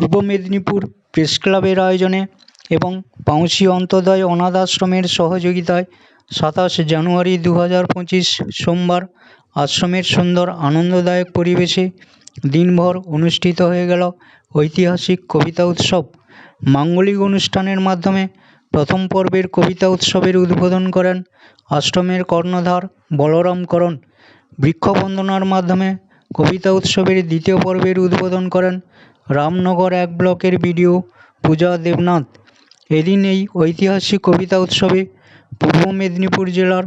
পূর্ব Medinipur press ক্লাবের আয়োজনে এবং পাউশি অন্তোদয় অনাথ আশ্রমের সহযোগিতায় সাতাশ জানুয়ারি দু হাজার পঁচিশ সোমবার আশ্রমের সুন্দর আনন্দদায়ক পরিবেশে দিনভর অনুষ্ঠিত হয়ে গেল ঐতিহাসিক কবিতা উৎসব। মাঙ্গলিক অনুষ্ঠানের মাধ্যমে প্রথম পর্বের কবিতা উৎসবের উদ্বোধন করেন আশ্রমের কর্ণধার বলরাম করণ। বৃক্ষবন্দনার মাধ্যমে কবিতা উৎসবের দ্বিতীয় পর্বের উদ্বোধন করেন রামনগর এক ব্লকের বিডিও পূজা দেবনাথ। এদিন এই ঐতিহাসিক কবিতা উৎসবে পূর্ব মেদিনীপুর জেলার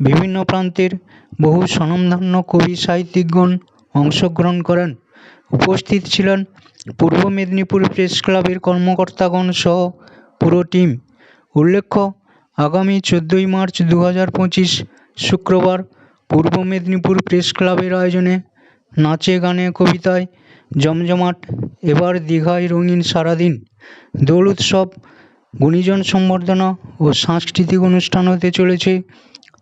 বিভিন্ন প্রান্তের বহু স্বনামধন্য কবি সাহিত্যিকগণ অংশগ্রহণ করেন। উপস্থিত ছিলেন পূর্ব মেদিনীপুর প্রেস ক্লাবের কর্মকর্তাগণ সহ পুরো টিম। উল্লেখ্য, আগামী চোদ্দোই মার্চ দু হাজার পঁচিশ শুক্রবার পূর্ব মেদিনীপুর প্রেস ক্লাবের আয়োজনে নাচে গানে কবিতায় জমজমাট, এবার দীঘায় রঙিন সারাদিন। দোল উৎসব, গুণীজন সম্বর্ধনা ও সাংস্কৃতিক অনুষ্ঠান হতে চলেছে।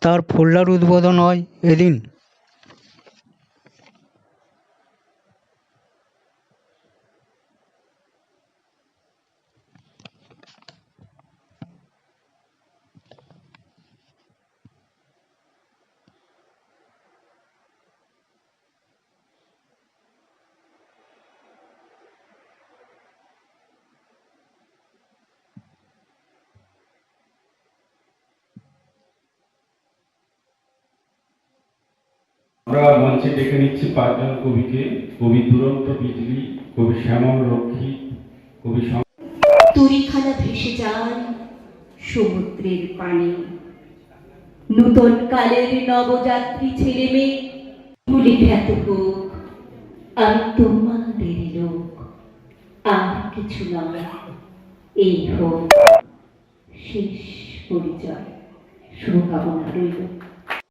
তার ফোল্লার উদ্বোধন হয় এদিন। আমরা মঞ্চে ডেকে নিচ্ছি পাঁচজন কবিকে। কবি দুরন্ত বিজলি, কবি শ্যামল রক্ষী, কবি তরিখানা ভেসে যায় সমুদ্রের পানি। নূতন কালের নবযাত্রী ছেলে মেয়ে ভুলে খ্যাত হোক আমি তোমাদের লোক। আর কিছু নয়, এই হোক শেষ পরিচয়। শুভকামনা রইল।